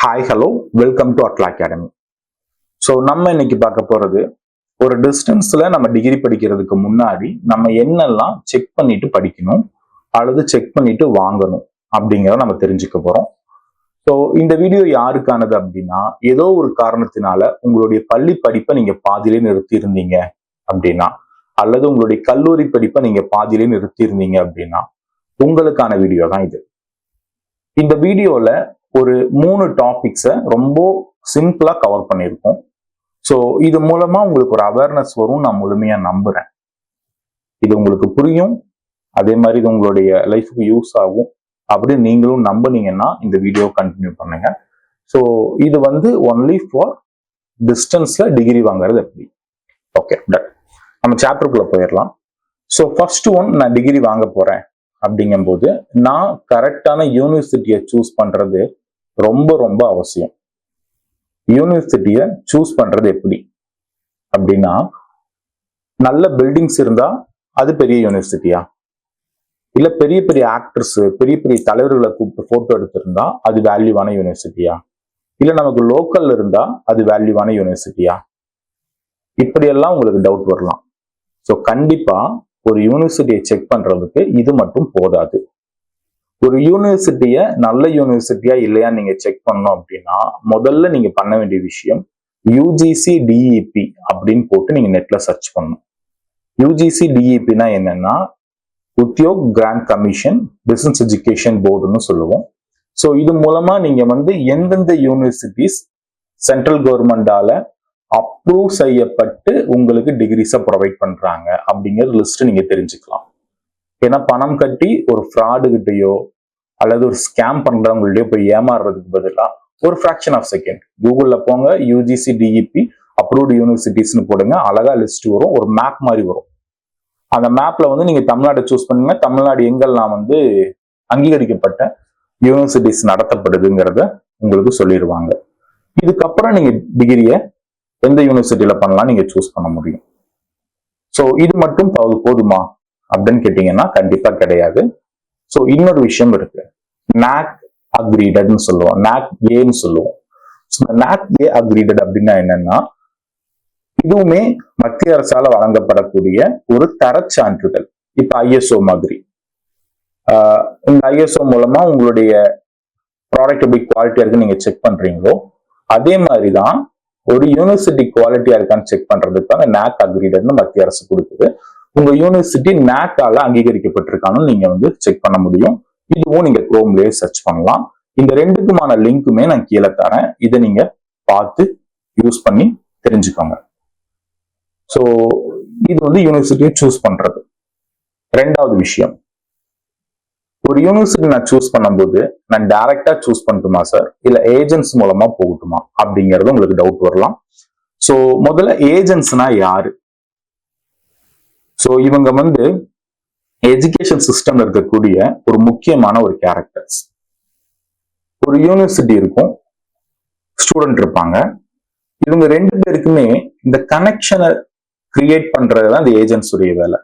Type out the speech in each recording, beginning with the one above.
Hi hello welcome to Atla academy so நம்ம இன்னைக்கு பார்க்க போறது ஒரு டிஸ்டன்ஸ்ல நம்ம டிகிரி படிக்கிறதுக்கு முன்னாடி நம்ம என்னெல்லாம் செக் பண்ணிட்டு படிக்கணும் அல்லது செக் பண்ணிட்டு வாங்கணும் அப்படிங்கிறத நம்ம தெரிஞ்சுக்க போறோம். ஸோ இந்த வீடியோ யாருக்கானது அப்படின்னா ஏதோ ஒரு காரணத்தினால உங்களுடைய பள்ளி படிப்பை நீங்க பாதியிலே நிறுத்தி இருந்தீங்க அப்படின்னா அல்லது உங்களுடைய கல்லூரி படிப்பை நீங்க பாதியிலே நிறுத்தி இருந்தீங்க அப்படின்னா உங்களுக்கான வீடியோ தான் இது. இந்த வீடியோல ஒரு மூணு டாபிக்ஸை ரொம்ப சிம்பிளாக கவர் பண்ணியிருக்கோம். ஸோ இது மூலமாக உங்களுக்கு ஒரு அவேர்னஸ் வரும். நான் முழுமையாக நம்புறேன். இது உங்களுக்கு புரியும். அதே மாதிரி இது உங்களுடைய லைஃபுக்கு யூஸ் ஆகும். அப்படி நீங்களும் நம்புனீங்கன்னா இந்த வீடியோ கண்டினியூ பண்ணுங்க. ஸோ இது வந்து ஒன்லி ஃபார் டிஸ்டன்ஸில் டிகிரி வாங்குறது எப்படி? ஓகே டட் நம்ம சாப்டருக்குள்ளே போயிடலாம். ஸோ ஃபர்ஸ்ட் ஒன் நான் டிகிரி வாங்க போகிறேன் அப்படிங்கும்போது நான் கரெக்டான யூனிவர்சிட்டியை சூஸ் பண்ணுறது ரொம்ப ரொம்ப அவசியம். யூனிவர்சிட்டியை சூஸ் பண்றது எப்படி? அப்படின்னா நல்ல பில்டிங்ஸ் இருந்தா அது பெரிய யூனிவர்சிட்டியா இல்ல பெரிய பெரிய ஆக்டர்ஸ் பெரிய பெரிய தலைவர்களை கூப்பிட்டு போட்டோ எடுத்திருந்தா அது வேல்யூவான யூனிவர்சிட்டியா இல்ல நமக்கு லோக்கல்ல இருந்தா அது வேல்யூவான யூனிவர்சிட்டியா இப்படியெல்லாம் உங்களுக்கு டவுட் வரலாம். ஸோ கண்டிப்பா ஒரு யூனிவர்சிட்டியை செக் பண்றதுக்கு இது மட்டும் போதாது. ஒரு யூனிவர்சிட்டியை நல்ல யூனிவர்சிட்டியா இல்லையா நீங்க செக் பண்ணோம் அப்படின்னா முதல்ல நீங்க பண்ண வேண்டிய விஷயம் யூஜிசி டிஇபி அப்படின்னு போட்டு நீங்க நெட்ல சர்ச் பண்ணணும். யூஜிசி டிஇபினா என்னன்னா உத்தியோக் கிராண்ட் கமிஷன் பிசினஸ் எஜுகேஷன் போர்டுன்னு சொல்லுவோம். ஸோ இது மூலமா நீங்க வந்து எந்தெந்த யூனிவர்சிட்டிஸ் சென்ட்ரல் கவர்மெண்டால அப்ரூவ் செய்யப்பட்டு உங்களுக்கு டிகிரிஸை ப்ரொவைட் பண்றாங்க அப்படிங்கிற லிஸ்ட் நீங்க தெரிஞ்சுக்கலாம். ஏன்னா பணம் கட்டி ஒரு ஃப்ராடுகிட்டயோ அல்லது ஒரு ஸ்கேம் பண்றவங்கள்ட்டயோ போய் ஏமாறுறதுக்கு பதிலாக ஒரு ஃப்ராக்ஷன் ஆஃப் செகண்ட் கூகுளில் போங்க யூஜிசி டிஇபி அப்ரூவ்டு யூனிவர்சிட்டிஸ்னு போடுங்க அழகா லிஸ்ட் வரும் ஒரு மேப் மாதிரி வரும். அந்த மேப்ல வந்து நீங்க தமிழ்நாடு சூஸ் பண்ணுங்க. தமிழ்நாடு எங்கெல்லாம் வந்து அங்கீகரிக்கப்பட்ட யூனிவர்சிட்டிஸ் நடத்தப்படுதுங்கிறத உங்களுக்கு சொல்லிடுவாங்க. இதுக்கப்புறம் நீங்க டிகிரியை எந்த யூனிவர்சிட்டியில பண்ணலாம் நீங்க சூஸ் பண்ண முடியும். ஸோ இது மட்டும் போதுமா? அப்படின்னு கேட்டீங்கன்னா கண்டிப்பா கிடையாது. ஸோ இன்னொரு விஷயம் இருக்கு. நாக் அக்ரீடட்னு சொல்லுவோம். நாக் ஏன்னு சொல்லுவோம். நாக் ஏ அக்ரீடட் அப்படின்னா என்னன்னா இதுவுமே மத்திய அரசால வழங்கப்படக்கூடிய ஒரு தர சான்றிதழ். இப்ப ஐஎஸ்ஓ மாதிரி. இந்த ஐஎஸ்ஓ மூலமா உங்களுடைய ப்ராடக்ட் எப்படி குவாலிட்டியா இருக்கு நீங்க செக் பண்றீங்களோ அதே மாதிரி தான் ஒரு யூனிவர்சிட்டி குவாலிட்டியா இருக்கான்னு செக் பண்றதுக்காக நாக் அக்ரீடட்னு மத்திய அரசு கொடுக்குது. உங்க யூனிவர்சிட்டி நாக்கால அங்கீகரிக்கப்பட்டிருக்கான்னு நீங்க வந்து செக் பண்ண முடியும். இதுவும் நீங்க குரோம்லயே சர்ச் பண்ணலாம். இந்த ரெண்டுக்குமான லிங்க்குமே நான் கீழே தரேன். இதை நீங்க பார்த்து யூஸ் பண்ணி தெரிஞ்சுக்கோங்க. ஸோ இது வந்து யூனிவர்சிட்டியை சூஸ் பண்றது. ரெண்டாவது விஷயம். ஒரு யூனிவர்சிட்டி நான் சூஸ் பண்ணும்போது நான் டைரக்டா சூஸ் பண்ணட்டுமா சார் இல்ல ஏஜென்ட்ஸ் மூலமா போகட்டுமா? அப்படிங்கறது உங்களுக்கு டவுட் வரலாம். ஸோ முதல்ல ஏஜென்ட்ஸ்னா யாரு? ஸோ இவங்க வந்து எஜுகேஷன் சிஸ்டம்ல இருக்கக்கூடிய ஒரு முக்கியமான ஒரு கேரக்டர்ஸ் ஒரு யூனிவர்சிட்டி இருக்கும். ஸ்டூடெண்ட் இருப்பாங்க. இவங்க ரெண்டு பேருக்குமே இந்த கனெக்ஷனை கிரியேட் பண்றது தான் இந்த ஏஜென்ட்ஸ் உடைய வேலை.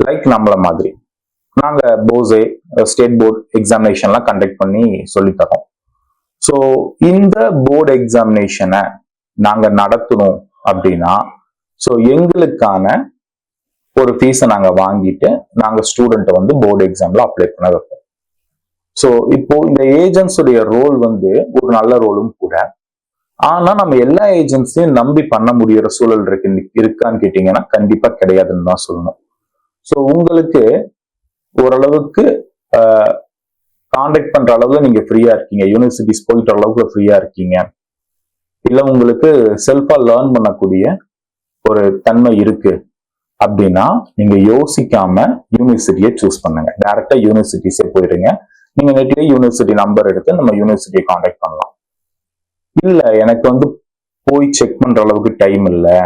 லைக் நம்மள மாதிரி. நாங்க போஸே ஸ்டேட் போர்டு எக்ஸாமினேஷன்லாம் கண்டக்ட் பண்ணி சொல்லித்தரோம் ஸோ இந்த போர்டு எக்ஸாமினேஷனை நாங்க நடத்தணும் அப்படின்னா ஸோ எங்களுக்கான ஒரு ஃபீஸை நாங்கள் வாங்கிட்டு நாங்கள் ஸ்டூடெண்ட்டை வந்து போர்டு எக்ஸாம்ல அப்ளை பண்ண வைப்போம் ஸோ இப்போ இந்த ஏஜென்ட்ஸுடைய ரோல் வந்து ஒரு நல்ல ரோலும் கூட. ஆனா நம்ம எல்லா ஏஜென்ட்ஸையும் நம்பி பண்ண முடியற சூழல் இருக்கு இருக்கான்னு கேட்டீங்கன்னா கண்டிப்பா கிடையாதுன்னு தான் சொல்லணும். ஸோ உங்களுக்கு ஓரளவுக்கு கான்டாக்ட் பண்ற அளவுல நீங்க ஃப்ரீயா இருக்கீங்க. யூனிவர்சிட்டிஸ் போயிட்டு அளவுக்கு ஃப்ரீயா இருக்கீங்க. இல்லை உங்களுக்கு செல்ஃபா லேர்ன் பண்ணக்கூடிய ஒரு தன்மை இருக்கு. அப்படின்னா நீங்க யோசிக்காம யூனிவர்சிட்டியை சூஸ் பண்ணுங்க. டைரக்டா யூனிவர்சிட்டிஸே போயிடுங்க. நீங்க நெட்லயே யூனிவர்சிட்டி நம்பர் எடுத்து நம்ம யூனிவர்சிட்டியை காண்டாக்ட் பண்ணலாம். இல்ல எனக்கு வந்து போய் செக் பண்ற அளவுக்கு டைம் இல்லை.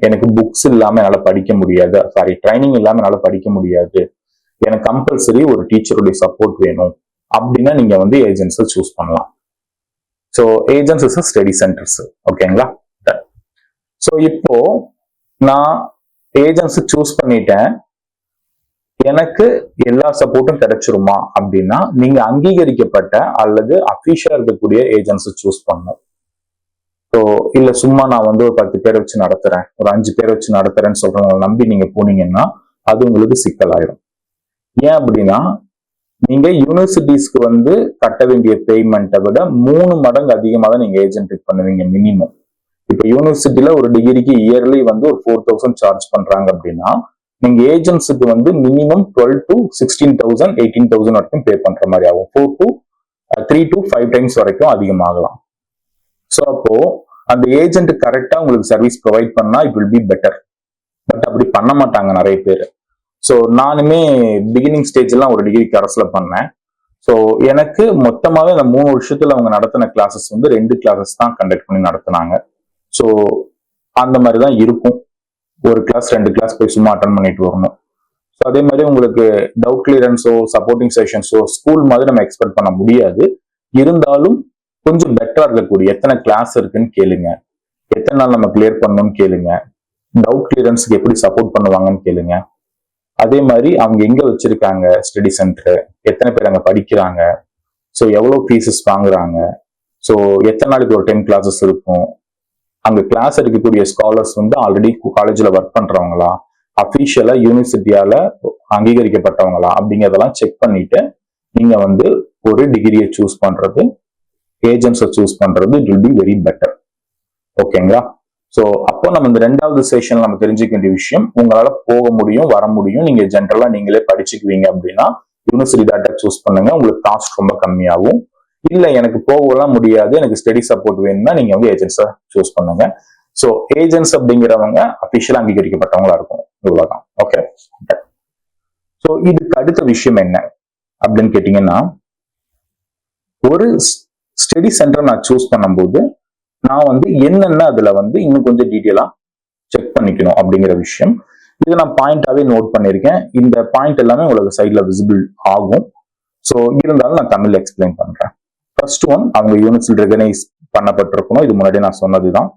எனக்கு புக்ஸ் இல்லாம என்னால படிக்க முடியாது. சாரி ட்ரைனிங் இல்லாம என்னால படிக்க முடியாது. எனக்கு கம்பல்சரி ஒரு டீச்சருடைய சப்போர்ட் வேணும். அப்படின்னா நீங்க வந்து ஏஜென்ட்ஸை சூஸ் பண்ணலாம். ஸோ ஏஜென்ட்ஸ் ஸ்டடி சென்டர்ஸ் ஓகேங்களா ஸோ இப்போ நான் ஏஜென்ட்ஸ் சூஸ் பண்ணிட்டேன். எனக்கு எல்லா சப்போர்ட்டும் கிடைச்சிருமா? அப்படின்னா நீங்க அங்கீகரிக்கப்பட்ட அல்லது அஃபீஷியலா இருக்கக்கூடிய ஏஜென்ட்ஸ் சூஸ் பண்ணும் ஸோ இல்ல சும்மா நான் வந்து ஒரு பத்து பேரை வச்சு நடத்துறேன். ஒரு அஞ்சு பேரை வச்சு நடத்துறேன்னு சொல்றவங்களை நம்பி நீங்க போனீங்கன்னா அது உங்களுக்கு சிக்கலாயிரும் ஏன் அப்படின்னா நீங்க யூனிவர்சிட்டிஸ்க்கு வந்து கட்ட வேண்டிய பேமெண்ட்டை விட மூணு மடங்கு அதிகமாக தான் நீங்க ஏஜென்ட்டுக்கு பண்ணுவீங்க மினிமம் இப்ப யூனிவர்சிட்டியில ஒரு டிகிரிக்கு இயர்லி வந்து ஒரு ஃபோர் தௌசண்ட் சார்ஜ் பண்றாங்க அப்படின்னா நீங்க ஏஜென்ட்ஸுக்கு வந்து minimum twelve to sixteen thousand eighteen thousand வரைக்கும் பே பண்ற மாதிரி ஆகும். Four to three to five times வரைக்கும் அதிகமாகலாம். ஸோ அப்போ அந்த ஏஜென்ட் கரெக்டா உங்களுக்கு சர்வீஸ் ப்ரொவைட் பண்ணா it will be better but அப்படி பண்ண மாட்டாங்க நிறைய பேர். ஸோ நானுமே பிகினிங் ஸ்டேஜ் எல்லாம் ஒரு டிகிரி கரஸ்ல பண்ணேன். ஸோ எனக்கு மொத்தமாகவே அந்த மூணு வருஷத்துல அவங்க நடத்தின கிளாஸஸ் வந்து ரெண்டு கிளாஸஸ் தான் கண்டக்ட் பண்ணி நடத்தினாங்க. ஸோ அந்த மாதிரி தான் இருக்கும். ஒரு கிளாஸ் ரெண்டு கிளாஸ் போய் சும்மா அட்டன் பண்ணிட்டு வரணும். ஸோ அதே மாதிரி உங்களுக்கு டவுட் கிளியரன்ஸோ சப்போர்ட்டிங் செஷன்ஸோ ஸ்கூல் மாதிரி நம்ம எக்ஸ்பெக்ட் பண்ண முடியாது. இருந்தாலும் கொஞ்சம் பெட்டரா இருக்கக்கூடிய எத்தனை கிளாஸ் இருக்குன்னு கேளுங்க. எத்தனை நாள் நம்ம கிளியர் பண்ணணும்னு கேளுங்க. டவுட் கிளியரன்ஸுக்கு எப்படி சப்போர்ட் பண்ணுவாங்கன்னு கேளுங்க. அதே மாதிரி அவங்க எங்க வச்சிருக்காங்க? ஸ்டடி சென்டர் எத்தனை பேர் அங்க படிக்கிறாங்க? ஸோ எவ்வளோ ஃபீஸஸ் வாங்குறாங்க? ஸோ எத்தனை நாளைக்கு ஒரு டென் கிளாஸஸ் இருக்கும்? அங்க கிளாஸ் எடுக்கக்கூடிய ஸ்காலர்ஸ் வந்து ஆல்ரெடி காலேஜ்ல ஒர்க் பண்றவங்களா? அஃபீஷியலா யூனிவர்சிட்டியால அங்கீகரிக்கப்பட்டவங்களா? அப்படிங்கிறதெல்லாம் செக் பண்ணிட்டு நீங்க வந்து ஒரு டிகிரியை சூஸ் பண்றது ஏஜென்ட்ஸை சூஸ் பண்றது it will be very better ஓகேங்களா ஸோ அப்போ நம்ம இந்த ரெண்டாவது செஷன் நம்ம தெரிஞ்சுக்க வேண்டிய விஷயம் உங்களால போக முடியும் வர முடியும். நீங்க ஜென்ரலா நீங்களே படிச்சுக்குவீங்க அப்படின்னா யூனிவர்சிட்டி டேட்டா சூஸ் பண்ணுங்க. உங்களுக்கு காஸ்ட் ரொம்ப கம்மியாகும். இல்ல எனக்கு போகலாம் முடியாது. எனக்கு ஸ்டடி சப்போர்ட் வேணும்னா நீங்க வந்து ஏஜென்ட்ஸை சூஸ் பண்ணுங்க. ஸோ ஏஜென்ட்ஸ் அப்படிங்கிறவங்க அபிஷியலா அங்கீகரிக்கப்பட்டவங்களா இருக்கும் இவ்வளோதான் ஓகே ஸோ இதுக்கு அடுத்த விஷயம் என்ன அப்படின்னு கேட்டீங்கன்னா ஒரு ஸ்டடி சென்டர் நான் சூஸ் பண்ணும்போது நான் வந்து என்னென்ன அதுல வந்து இன்னும் கொஞ்சம் டீட்டெயிலாக செக் பண்ணிக்கணும் அப்படிங்கிற விஷயம். இதை நான் பாயிண்டாவே நோட் பண்ணியிருக்கேன். இந்த பாயிண்ட் எல்லாமே உங்களுக்கு சைட்ல விசிபிள் ஆகும். ஸோ இருந்தாலும் நான் தமிழ்ல எக்ஸ்பிளைன் பண்றேன். ஃபர்ஸ்ட் ஒன் அவங்க யூனிட்ஸில் ரெகனைஸ் பண்ணப்பட்டிருக்கணும். இது முன்னாடி நான் சொன்னதுதான்.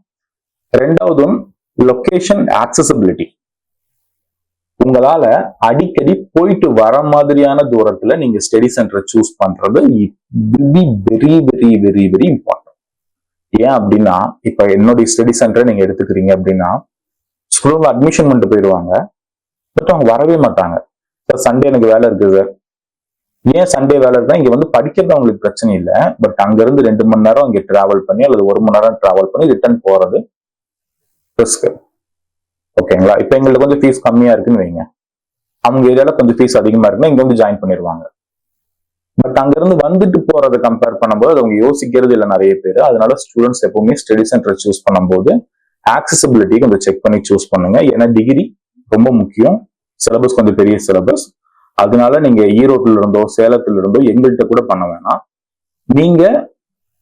ரெண்டாவது ஒன் லொகேஷன் ஆக்சசபிலிட்டி உங்களால அடிக்கடி போயிட்டு வர மாதிரியான தூரத்துல நீங்க ஸ்டடி சென்டரை சூஸ் பண்றது be very very very very important ஏன் அப்படின்னா இப்ப என்னுடைய ஸ்டடி சென்டரை நீங்க எடுத்துக்கிறீங்க அப்படின்னா ஸ்கூலில் அட்மிஷன் பண்ணிட்டு போயிடுவாங்க. பட் அவங்க வரவே மாட்டாங்க. சார் சண்டே எனக்கு வேலை இருக்குது சார் ஏன் சண்டே வேலை இருந்தா இங்க வந்து படிக்கிறது அவங்களுக்கு பிரச்சனை இல்லை. பட் அங்க இருந்து ரெண்டு மணி நேரம் இங்க டிராவல் பண்ணி அல்லது ஒரு மணி நேரம் டிராவல் பண்ணி ரிட்டர்ன் போறது ரிஸ்க் ஓகேங்களா இப்ப எங்களுக்கு கொஞ்சம் ஃபீஸ் கம்மியா இருக்குன்னு வைங்க. அவங்க ஏரியால கொஞ்சம் ஃபீஸ் அதிகமா இருக்குன்னா இங்க வந்து ஜாயின் பண்ணிடுவாங்க பட் அங்கிருந்து வந்துட்டு போறதை கம்பேர் பண்ணும்போது அது அவங்க யோசிக்கிறது இல்லை நிறைய பேர். அதனால ஸ்டூடெண்ட்ஸ் எப்பவுமே ஸ்டடி சென்டர் சூஸ் பண்ணும்போது ஆக்சசபிலிட்டி கொஞ்சம் செக் பண்ணி சூஸ் பண்ணுங்க. ஏன்னா டிகிரி ரொம்ப முக்கியம். சிலபஸ் கொஞ்சம் பெரிய சிலபஸ் அதனால நீங்க ஈரோட்டில் இருந்தோ சேலத்துல இருந்தோ எங்கள்கிட்ட கூட பண்ண வேணாம். நீங்க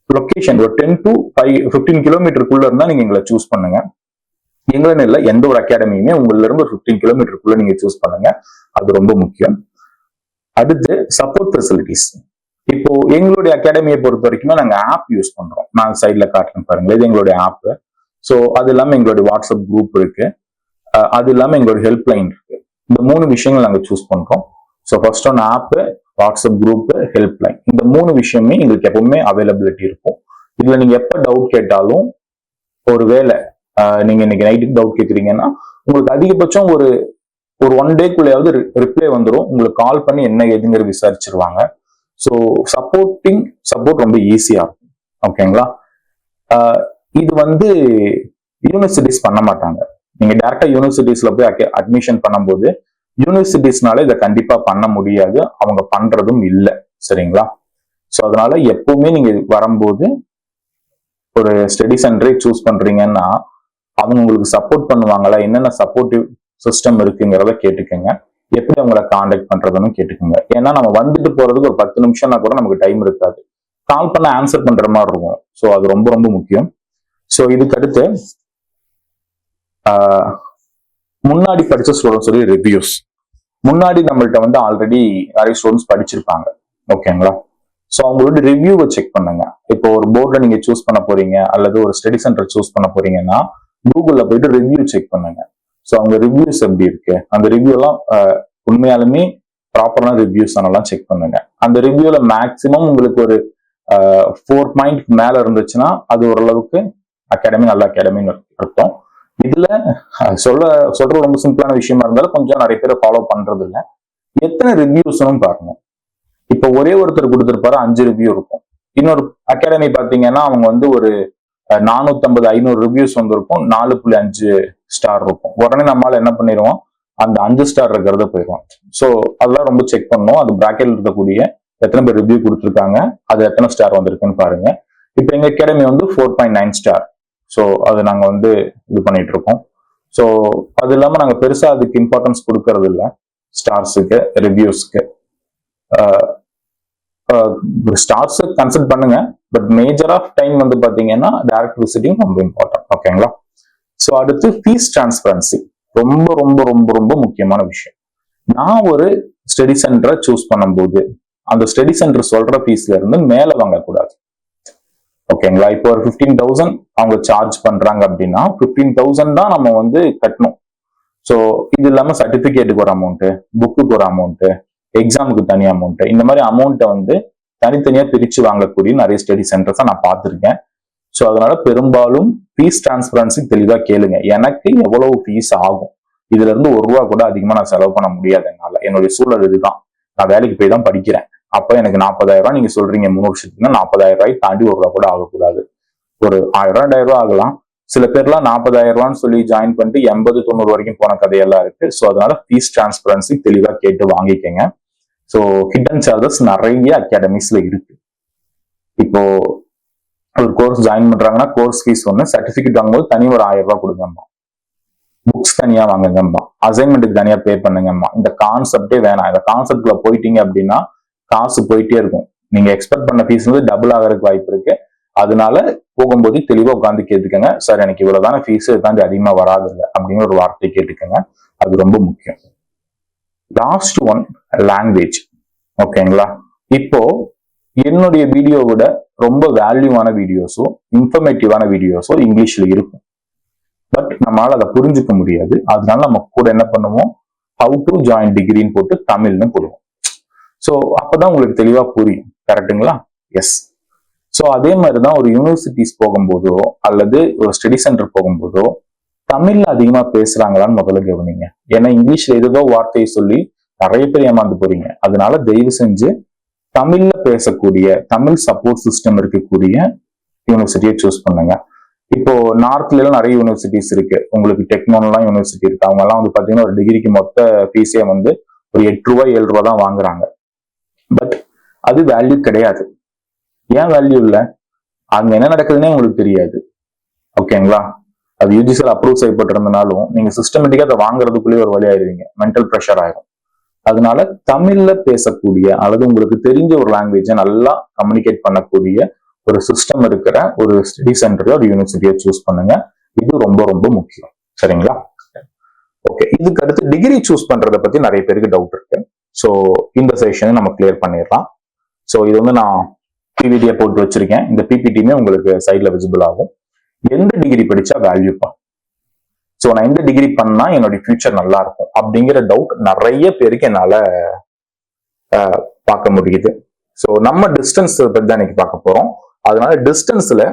லொக்கேஷன் ஒரு டென் டு ஃபைவ் ஃபிஃப்டீன் கிலோமீட்டருக்குள்ள இருந்தா நீங்க எங்களை சூஸ் பண்ணுங்க. எங்களுன்னு இல்லை எந்த ஒரு அகாடமியுமே உங்கள இருந்து ஒரு ஃபிஃப்டீன் கிலோமீட்டருக்குள்ள நீங்க சூஸ் பண்ணுங்க. அது ரொம்ப முக்கியம். அடுத்து சப்போர்ட் ஃபெசிலிட்டிஸ் இப்போ எங்களுடைய அகாடமியை பொறுத்த வரைக்குமே நாங்க ஆப் யூஸ் பண்றோம். நான் சைட்ல காட்டுறேன் பாருங்களேன் இது எங்களுடைய ஆப் ஸோ அது இல்லாம எங்களுடைய வாட்ஸ்அப் குரூப் இருக்கு. அது இல்லாம எங்களுடைய ஹெல்ப்லைன் இருக்கு. இந்த மூணு விஷயங்கள் நாங்க சூஸ் பண்றோம். So first one app WhatsApp group helpline இந்த மூணு விஷயமே எங்களுக்கு எப்பவுமே அவைலபிலிட்டி இருக்கும். இதுல நீங்க எப்ப டவுட் கேட்டாலும் ஒருவேளை நீங்க இன்னைக்கு நைட்டுக்கு டவுட் கேக்குறீங்கன்னா உங்களுக்கு அதிகபட்சம் ஒரு ஒரு ஒன் டேக்குள்ளேயாவது ரிப்ளை வந்துடும் உங்களுக்கு கால் பண்ணி என்ன ஏதுங்கிற விசாரிச்சிருவாங்க. ஸோ சப்போர்ட்டிங் சப்போர்ட் ரொம்ப ஈஸியா இருக்கும். ஓகேங்களா இது வந்து யூனிவர்சிட்டிஸ் பண்ண மாட்டாங்க. நீங்க டேரக்டா யூனிவர்சிட்டிஸ்ல போய் அட்மிஷன் பண்ணும்போது யூனிவர்சிட்டிஸ்னால இதை கண்டிப்பா பண்ண முடியாது. அவங்க பண்றதும் இல்லை. சரிங்களா? ஸோ அதனால எப்பவுமே நீங்க வரும்போது ஒரு ஸ்டடி சென்டரை சூஸ் பண்றீங்கன்னா அவங்க உங்களுக்கு சப்போர்ட் பண்ணுவாங்களா? என்னென்ன சப்போர்ட்டிவ் சிஸ்டம் இருக்குங்கிறத கேட்டுக்கோங்க. எப்படி அவங்கள காண்டாக்ட் பண்றதுன்னு கேட்டுக்கோங்க. ஏன்னா நம்ம வந்துட்டு போறதுக்கு ஒரு பத்து நிமிஷம்னா கூட நமக்கு டைம் இருக்காது. கால் பண்ண ஆன்சர் பண்ற மாதிரி இருக்கும். ஸோ அது ரொம்ப ரொம்ப முக்கியம். ஸோ இதுக்கு அடுத்து ஆஹ், முன்னாடி படிச்ச ஸ்டூடெண்ட்ஸ் சொல்லி ரிவ்யூஸ் முன்னாடி நம்மள்ட்ட வந்து ஆல்ரெடி நிறைய ஸ்டூடெண்ட்ஸ் படிச்சிருப்பாங்க. ஓகேங்களா ஸோ அவங்களோட ரிவ்யூவை செக் பண்ணுங்க. இப்போ ஒரு போர்டில் நீங்க சூஸ் பண்ண போறீங்க அல்லது ஒரு ஸ்டடி சென்டர் சூஸ் பண்ண போறீங்கன்னா கூகுளில் போயிட்டு ரிவ்யூ செக் பண்ணுங்க. ஸோ அவங்க ரிவ்யூஸ் எப்படி இருக்கு? அந்த ரிவ்யூலாம் உண்மையாலுமே ப்ராப்பரான ரிவ்யூஸ் அதெல்லாம் செக் பண்ணுங்க. அந்த ரிவ்யூவில் மேக்சிமம் உங்களுக்கு ஒரு ஃபோர் பாயிண்ட் மேலே இருந்துச்சுன்னா அது ஓரளவுக்கு அகாடமி நல்ல அகாடமின்னு அர்த்தம். இதுல சொல்ல சொல்ற ரொம்ப சிம்பிளான விஷயமா இருந்தாலும் கொஞ்சம் நிறைய பேர் ஃபாலோ பண்றது இல்லை எத்தனை ரிவ்யூஸ்னும் பாருங்க. இப்ப ஒரே ஒருத்தர் கொடுத்துருப்பாரு அஞ்சு ரிவ்யூ இருக்கும். இன்னொரு அகாடமி பாத்தீங்கன்னா அவங்க வந்து ஒரு நானூத்தி ஐம்பது ஐநூறு ரிவ்யூஸ் வந்திருக்கும். நாலு புள்ளி அஞ்சு ஸ்டார் இருக்கும். உடனே நம்மளால என்ன பண்ணிடுவோம்? அந்த அஞ்சு ஸ்டார் இருக்கிறத போயிடும் ஸோ அதெல்லாம் ரொம்ப செக் பண்ணோம் அது பிராக்கெட்ல இருக்கக்கூடிய எத்தனை பேர் ரிவ்யூ கொடுத்துருக்காங்க அது எத்தனை ஸ்டார் வந்திருக்குன்னு பாருங்க. இப்போ எங்க அகாடமி வந்து four point nine star so அது நாங்க வந்து இது பண்ணிட்டு இருக்கோம் ஸோ அது இல்லாம நாங்க பெருசா அதுக்கு இம்பார்ட்டன்ஸ் கொடுக்கறது இல்ல ஸ்டார்ஸுக்கு ரிவ்யூஸ்க்கு ஸ்டார்ஸ் கன்சல்ட் பண்ணுங்க. பட் மேஜர் ஆஃப் டைம் வந்து பாத்தீங்கன்னா டேரக்ட் விசிட்டிங் ரொம்ப இம்பார்ட்டன்ட் ஓகேங்களா ஸோ அடுத்து ஃபீஸ் டிரான்ஸ்பரன்சி ரொம்ப ரொம்ப ரொம்ப ரொம்ப முக்கியமான விஷயம். நான் ஒரு ஸ்டடி சென்டரை சூஸ் பண்ணும்போது அந்த ஸ்டடி சென்டர் சொல்ற ஃபீஸ்ல இருந்து மேல வாங்கக்கூடாது. ஓகேங்களா இப்போ ஒரு ஃபிஃப்டீன் தௌசண்ட் அவங்க சார்ஜ் பண்றாங்க அப்படின்னா ஃபிஃப்டீன் தௌசண்ட் தான் நம்ம வந்து கட்டணும். ஸோ இது இல்லாமல் சர்டிபிகேட்டுக்கு ஒரு அமௌண்ட்டு புக்குக்கு ஒரு அமௌண்ட்டு எக்ஸாமுக்கு தனி அமௌண்ட்டு இந்த மாதிரி அமௌண்ட்டை வந்து தனித்தனியாக பிரித்து வாங்கக்கூடிய நிறைய ஸ்டடி சென்டர்ஸை நான் பார்த்துருக்கேன். ஸோ அதனால பெரும்பாலும் ஃபீஸ் டிரான்ஸ்பரன்சி தெளிவாக கேளுங்க. எனக்கு எவ்வளவு ஃபீஸ் ஆகும்? இதுல இருந்து ஒரு ரூபா கூட அதிகமாக நான் செலவு பண்ண முடியாது என்னால். என்னுடைய சூழல் இதுதான். நான் வேலைக்கு போய் தான் படிக்கிறேன். அப்ப எனக்கு நாற்பதாயிரம் ரூபாய் நீங்க சொல்றீங்க மூணு வருஷத்துக்குன்னா நாற்பதாயிரம் ரூபாய் தாண்டி ஒரு ரூபா கூட ஆகக்கூடாது. ஒரு ஆயிரம் ரூபாய் ரெண்டாயிரம் ரூபாய் ஆகலாம். சில பேர்லாம் நாற்பதாயிரம் ரூபான்னு சொல்லி ஜாயின் பண்ணிட்டு எண்பது தொண்ணூறு வரைக்கும் போன கதையெல்லாம் இருக்கு. ஸோ அதனால ஃபீஸ் டிரான்ஸ்பரன்சி தெளிவா கேட்டு வாங்கிக்கங்க. ஸோ ஹிடன் சார்ஜஸ் நிறைய அகாடமிஸ்ல இருக்கு. இப்போ ஒரு கோர்ஸ் ஜாயின் பண்றாங்கன்னா கோர்ஸ் ஃபீஸ் ஒன்று சர்டிஃபிகேட் வாங்கும்போது தனி ஒரு ஆயிரம் ரூபாய் கொடுங்கம்மா. புக்ஸ் தனியா வாங்குங்கம்மா. அசைன்மெண்ட்டுக்கு தனியா பே பண்ணுங்கம்மா. இந்த கான்செப்டே வேணாம். இந்த கான்செப்ட்ல போயிட்டீங்க அப்படின்னா காசு போயிட்டே இருக்கும். நீங்க எக்ஸ்பெக்ட் பண்ண ஃபீஸ் வந்து டபுள் ஆகிறதுக்கு வாய்ப்பு இருக்கு. அதனால போகும்போது தெளிவா உட்காந்து கேட்டுக்கோங்க. சார் எனக்கு இவ்வளவுதான ஃபீஸ் தாண்டி அதிகமா வராது இல்லை அப்படின்னு ஒரு வார்த்தை கேட்டுக்கோங்க. அது ரொம்ப முக்கியம். லாஸ்ட் ஒன் லாங்குவேஜ் ஓகேங்களா இப்போ என்னுடைய வீடியோ விட ரொம்ப வேல்யூவான வீடியோஸோ இன்ஃபர்மேட்டிவான வீடியோஸோ இங்கிலீஷ்ல இருக்கும். பட் நம்மளால அதை புரிஞ்சுக்க முடியாது. அதனால நம்ம கூட என்ன பண்ணுவோம்? ஹவு டு ஜாயின் டிகிரின்னு போட்டு தமிழ்னு போடுவோம். ஸோ அப்பதான் உங்களுக்கு தெளிவா புரியும். கரெக்ட்டுங்களா எஸ் ஸோ அதே மாதிரி தான் ஒரு யூனிவர்சிட்டிஸ் போகும்போதோ அல்லது ஒரு ஸ்டடி சென்டர் போகும்போதோ தமிழ்ல அதிகமா பேசுறாங்களான்னு முதல்ல கவனிங்க. ஏன்னா இங்கிலீஷ்ல ஏதோ வார்த்தையை சொல்லி நிறைய பேர் ஏமாந்து போறீங்க. அதனால தயவு செஞ்சு தமிழ்ல பேசக்கூடிய தமிழ் சப்போர்ட் சிஸ்டம் இருக்கக்கூடிய யூனிவர்சிட்டியை சூஸ் பண்ணுங்க. இப்போ நார்த்ல எல்லாம் நிறைய யூனிவர்சிட்டிஸ் இருக்கு. உங்களுக்கு டெக்னோலாம் யூனிவர்சிட்டி இருக்கு. அவங்க எல்லாம் வந்து பாத்தீங்கன்னா ஒரு டிகிரிக்கு மொத்த ஃபீஸே வந்து ஒரு எட்டு ரூபாய் ஏழு ரூபாய் தான் வாங்குறாங்க. பட் அது வேல்யூ கிடையாது. ஏன் வேல்யூ இல்ல? அங்க என்ன நடக்குதுன்னே உங்களுக்கு தெரியாது. ஓகேங்களா அது யூஜிசியில் அப்ரூவ் செய்யப்பட்டிருந்தனாலும் நீங்க சிஸ்டமேட்டிக்கா அதை வாங்குறதுக்குள்ளேயே ஒரு வழி ஆயிருவீங்க மென்டல் ப்ரெஷர் ஆகும் அதனால தமிழ்ல பேசக்கூடிய அல்லது உங்களுக்கு தெரிஞ்ச ஒரு லாங்குவேஜை நல்லா கம்யூனிகேட் பண்ணக்கூடிய ஒரு சிஸ்டம் இருக்கிற ஒரு ஸ்டடி சென்டர் ஒரு யூனிவர்சிட்டியோ சூஸ் பண்ணுங்க. இது ரொம்ப ரொம்ப முக்கியம். சரிங்களா? ஓகே இதுக்கு அடுத்து டிகிரி சூஸ் பண்றதை பத்தி நிறைய பேருக்கு டவுட் இருக்கு. ஸோ இந்த செஷனை நம்ம கிளியர் பண்ணிடலாம். ஸோ இது வந்து நான் பிவிடியை போட்டு வச்சிருக்கேன். இந்த பிபிடியுமே உங்களுக்கு சைட்ல விசிபிள் ஆகும். எந்த டிகிரி படிச்சா வேல்யூப்பா ஸோ நான் எந்த டிகிரி பண்ணா என்னுடைய ஃபியூச்சர் நல்லா இருக்கும்? அப்படிங்கிற டவுட் நிறைய பேருக்கு என்னால பார்க்க முடியுது. ஸோ நம்ம டிஸ்டன்ஸ் பத்தி தான் இன்னைக்கு பார்க்க போறோம். அதனால டிஸ்டன்ஸ்ல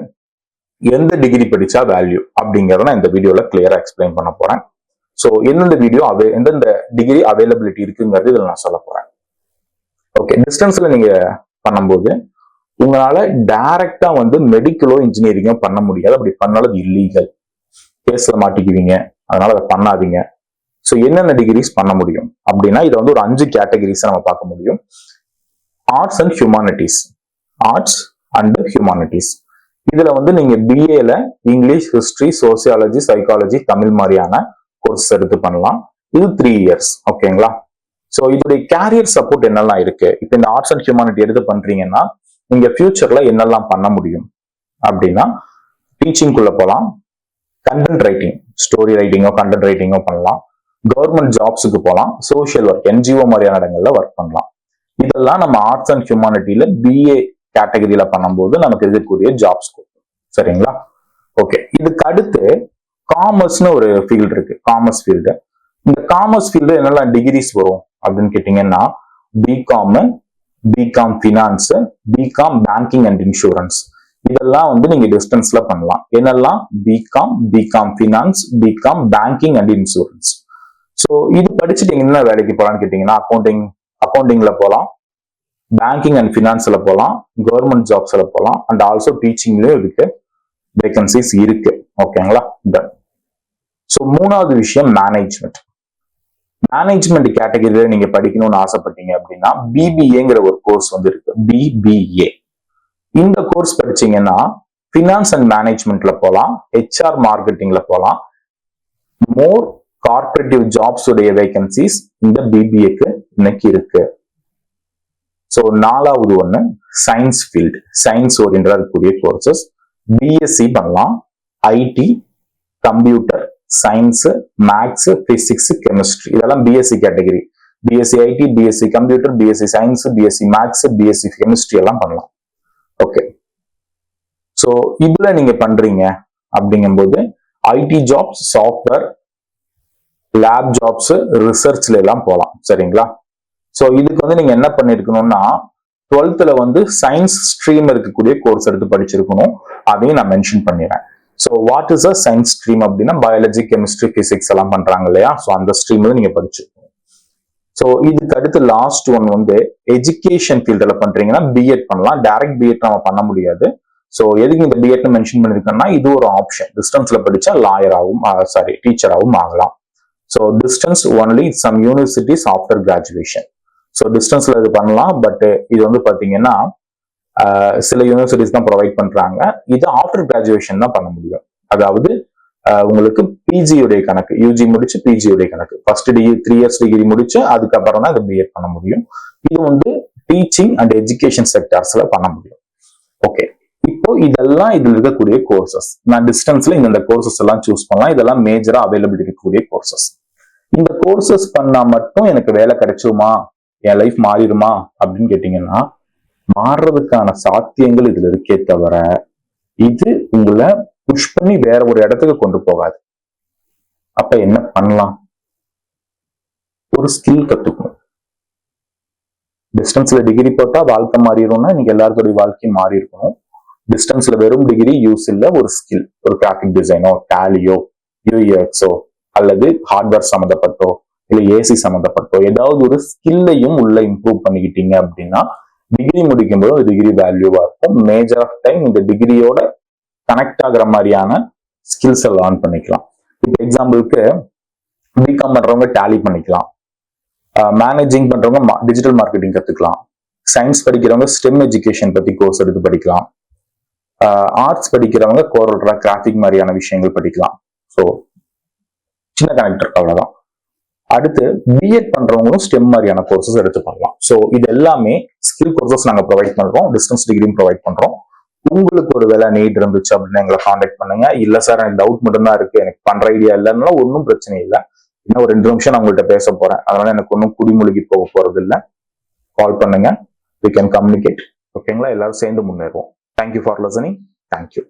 எந்த டிகிரி படிச்சா வேல்யூ அப்படிங்கிறத நான் இந்த வீடியோல கிளியரா எக்ஸ்பிளைன் பண்ண போறேன். ஸோ எந்தெந்த வீடியோ அவை எந்தெந்த டிகிரி அவைலபிலிட்டி இருக்குங்கிறது இதில் நான் சொல்ல போறேன். ஓகே டிஸ்டன்ஸ்ல நீங்க பண்ணும்போது உங்களால டைரக்டா வந்து மெடிக்கலோ இன்ஜினியரிங்கோ பண்ண முடியாது. அப்படி பண்ணாலும் இல்லீகல் கேஸ்ல மாட்டிக்குவீங்க. அதனால அதை பண்ணாதீங்க. ஸோ என்னென்ன டிகிரிஸ் பண்ண முடியும்? அப்படின்னா இதை வந்து ஒரு அஞ்சு கேட்டகரிஸை நம்ம பார்க்க முடியும். Arts and humanities arts and humanities இதுல வந்து நீங்க பிஏல English history sociology psychology Tamil மாதிரியான கோர்ஸ் எடுத்து பண்ணலாம். இது த்ரீ இயர்ஸ் ஓகேங்களா ஸோ இதோடைய கேரியர் சப்போர்ட் என்னெல்லாம் இருக்கு? இப்போ இந்த ஆர்ட்ஸ் அண்ட் ஹியூமானிட்டி எடுத்து பண்றீங்கன்னா நீங்க ஃபியூச்சர்ல என்னெல்லாம் பண்ண முடியும்? அப்படின்னா டீச்சிங்குள்ள போகலாம் கண்டென்ட் ரைட்டிங் ஸ்டோரி ரைட்டிங்கோ கண்டென்ட் ரைட்டிங்கோ பண்ணலாம். கவர்மெண்ட் ஜாப்ஸுக்கு போகலாம் சோஷியல் ஒர்க் என்ஜிஓ மாதிரியான இடங்கள்ல ஒர்க் பண்ணலாம். இதெல்லாம் நம்ம ஆர்ட்ஸ் அண்ட் ஹியூமானிட்டியில பிஏ கேட்டகரியில பண்ணும்போது நமக்கு இருக்கக்கூடிய ஜாப்ஸ் சரிங்களா? ஓகே இதுக்கு அடுத்து காமர்ஸ்னு ஒரு ஃபீல்டு இருக்கு. காமர்ஸ் ஃபீல்டு இந்த காமர்ஸ் ஃபீல்டு என்னெல்லாம் டிகிரிஸ் வரும் அப்படின்னு கேட்டீங்கன்னா B Com B Com finance B Com banking and insurance இதெல்லாம் வந்து நீங்க டிஸ்டன்ஸ்ல பண்ணலாம். என்னெல்லாம்? B Com B Com finance B Com banking and insurance so இது படிச்சுட்டு என்ன வேலைக்கு போகலான்னு கேட்டீங்கன்னா அக்கௌண்டிங் அக்கௌண்டிங்ல போகலாம் பேங்கிங் அண்ட் ஃபினான்ஸ்ல போகலாம் கவர்மெண்ட் ஜாப்ஸ்ல போகலாம் அண்ட் ஆல்சோ டீச்சிங்லயும் இருக்கு. வேகன்சிஸ் இருக்கு. ஓகேங்களா இந்த ஸோ மூணாவது விஷயம் மேனேஜ்மெண்ட் மேனேஜ்மெண்ட் கேட்டகரியில நீங்க படிக்கணும்னு ஆசைப்பட்டீங்க அப்படின்னா பிபிஏங்கிற ஒரு கோர்ஸ் வந்து இருக்கு பிபிஏ இந்த கோர்ஸ் படிச்சீங்கன்னா ஃபினான்ஸ் அண்ட் மேனேஜ்மெண்ட்ல போகலாம் ஹெச்ஆர் மார்க்கெட்டிங்ல போகலாம் மோர் கார்பரேட்டிவ் ஜாப்ஸ் உடைய வேகன்சிஸ் இந்த பிபிஏக்கு இன்னைக்கு இருக்கு. ஸோ நாலாவது ஒன்று சயின்ஸ் ஃபீல்டு சயின்ஸ் ஓரியன்டாக இருக்கக்கூடிய கோர்சஸ் பிஎஸ்சி பண்ணலாம். IT computer science maths physics chemistry இதெல்லாம் B Sc category B Sc IT B Sc computer B Sc science B Sc maths B Sc chemistry எல்லாம் பண்ணலாம். ஓகே ஸோ இதுல நீங்க பண்றீங்க அப்படிங்கும்போது IT jobs software lab jobs ரிசர்ச்ல எல்லாம் போகலாம் சரிங்களா? ஸோ இதுக்கு வந்து நீங்க என்ன பண்ணிருக்கணும்னா டுவெல்த்ல வந்து சயின்ஸ் ஸ்ட்ரீம் இருக்கக்கூடிய கோர்ஸ் எடுத்து படிச்சிருக்கணும். அதையும் நான் மென்ஷன் பண்ணிடுறேன். So what is uh science stream அப்படின்னா பயாலஜி கெமிஸ்ட்ரி பிசிக்ஸ் எல்லாம் பண்றாங்க இல்லையா? ஸோ அந்த ஸ்ட்ரீம்ல நீங்க படிச்சிருக்கணும் ஸோ இதுக்கு அடுத்து லாஸ்ட் ஒன் வந்து எஜுகேஷன் ஃபீல்டில் பண்றீங்கன்னா பிஎட் பண்ணலாம். டைரக்ட் பிஎட் நம்ம பண்ண முடியாது. ஸோ எதுக்கு இந்த பிஎட்னு மென்ஷன் பண்ணிருக்கேன்னா இது ஒரு ஆப்ஷன் டிஸ்டன்ஸ்ல படிச்சா லாயராகவும் சாரி டீச்சராகவும் ஆகலாம். So distance only some universities after graduation so டிஸ்டன்ஸ்ல இது பண்ணலாம் பட் இது வந்து பாத்தீங்கன்னா சில யூனிவர்சிட்டிஸ் தான் ப்ரொவைட் பண்றாங்க. இது ஆஃப்டர் கிராஜுவேஷன் தான் பண்ண முடியும். அதாவது உங்களுக்கு பிஜியுடைய கணக்கு யூஜி முடிச்சு பிஜியுடைய கணக்கு. First degree three years degree முடிச்சு அதுக்கப்புறம் தான் இது பிஎட் பண்ண முடியும். இது வந்து டீச்சிங் அண்ட் எஜுகேஷன் செக்டார்ஸ்ல பண்ண முடியும். ஓகே இப்போ இதெல்லாம் இதுல இருக்கக்கூடிய கோர்சஸ் நான் டிஸ்டன்ஸ்ல இந்த கோர்சஸ் எல்லாம் சூஸ் பண்ணலாம். இதெல்லாம் மேஜரா அவைலபிள் இருக்கக்கூடிய கோர்சஸ் இந்த கோர்சஸ் பண்ணா மட்டும் எனக்கு வேலை கிடைச்சுமா? என் லைஃப் மாறிடுமா? அப்படின்னு கேட்டீங்கன்னா மாறுறதுக்கான சாத்தியங்கள் இதுல இருக்கே தவிர இது உங்களை புஷ் பண்ணி வேற ஒரு இடத்துக்கு கொண்டு போகாது. அப்ப என்ன பண்ணலாம்? ஒரு ஸ்கில் கத்துக்கணும். டிஸ்டன்ஸ்ல டிகிரி போட்டா வாழ்க்கை மாறிடும்னா இன்னைக்கு எல்லாருடைய வாழ்க்கையும் மாறி இருக்கணும் டிஸ்டன்ஸ்ல வெறும் டிகிரி யூஸ் இல்ல ஒரு ஸ்கில் ஒரு கிராஃபிக் டிசைனோ டேலியோ யூஎக்ஸோ அல்லது ஹார்ட்வேர் சம்மந்தப்பட்டோ இல்ல ஏசி சம்மந்தப்பட்டோ ஏதாவது ஒரு ஸ்கில்லையும் உள்ள இம்ப்ரூவ் பண்ணிக்கிட்டீங்க அப்படின்னா டிகிரி முடிக்கும் போது டிகிரி வேல்யூவா இருக்கும். மேஜர் ஆஃப் டைம் இந்த டிகிரியோட கனெக்ட் ஆகுற மாதிரியான ஸ்கில்ஸை லேர்ன் பண்ணிக்கலாம். இப்போ எக்ஸாம்பிளுக்கு பிகாம் பண்றவங்க டேலி பண்ணிக்கலாம். மேனேஜிங் பண்றவங்க டிஜிட்டல் மார்க்கெட்டிங் கத்துக்கலாம். சயின்ஸ் படிக்கிறவங்க ஸ்டெம் எஜுகேஷன் பத்தி கோர்ஸ் எடுத்து படிக்கலாம். ஆர்ட்ஸ் படிக்கிறவங்க கோரல்ரா கிராஃபிக் மாதிரியான விஷயங்கள் படிக்கலாம். ஸோ சின்ன கனெக்டர் அவ்வளவுதான். அடுத்து பிஎட் பண்றவங்களும் ஸ்டெம் மாதிரியான கோர்சஸ் எடுத்து பண்ணலாம். ஸோ இது எல்லாமே ஸ்கில் கோர்சஸ் நாங்கள் ப்ரொவைட் பண்றோம் டிஸ்டன்ஸ் டிகிரியும் ப்ரொவைட் பண்றோம். உங்களுக்கு ஒரு வேலை நீட் இருந்துச்சு அப்படின்னு எங்களை காண்டாக்ட் பண்ணுங்க. இல்ல சார் எனக்கு டவுட் மட்டும் தான் இருக்கு. எனக்கு பண்ற ஐடியா இல்லைன்னா ஒன்றும் பிரச்சனை இல்லை. இன்னும் ஒரு ரெண்டு நிமிஷம் நான் உங்கள்கிட்ட பேச போறேன். அதனால எனக்கு ஒன்றும் குடிமொழிக்கு போக போறது இல்லை. கால் பண்ணுங்க. வி கேன் கம்யூனிகேட் ஓகேங்களா எல்லாரும் சேர்ந்து முன்னேறுவோம். Thank you for listening thank you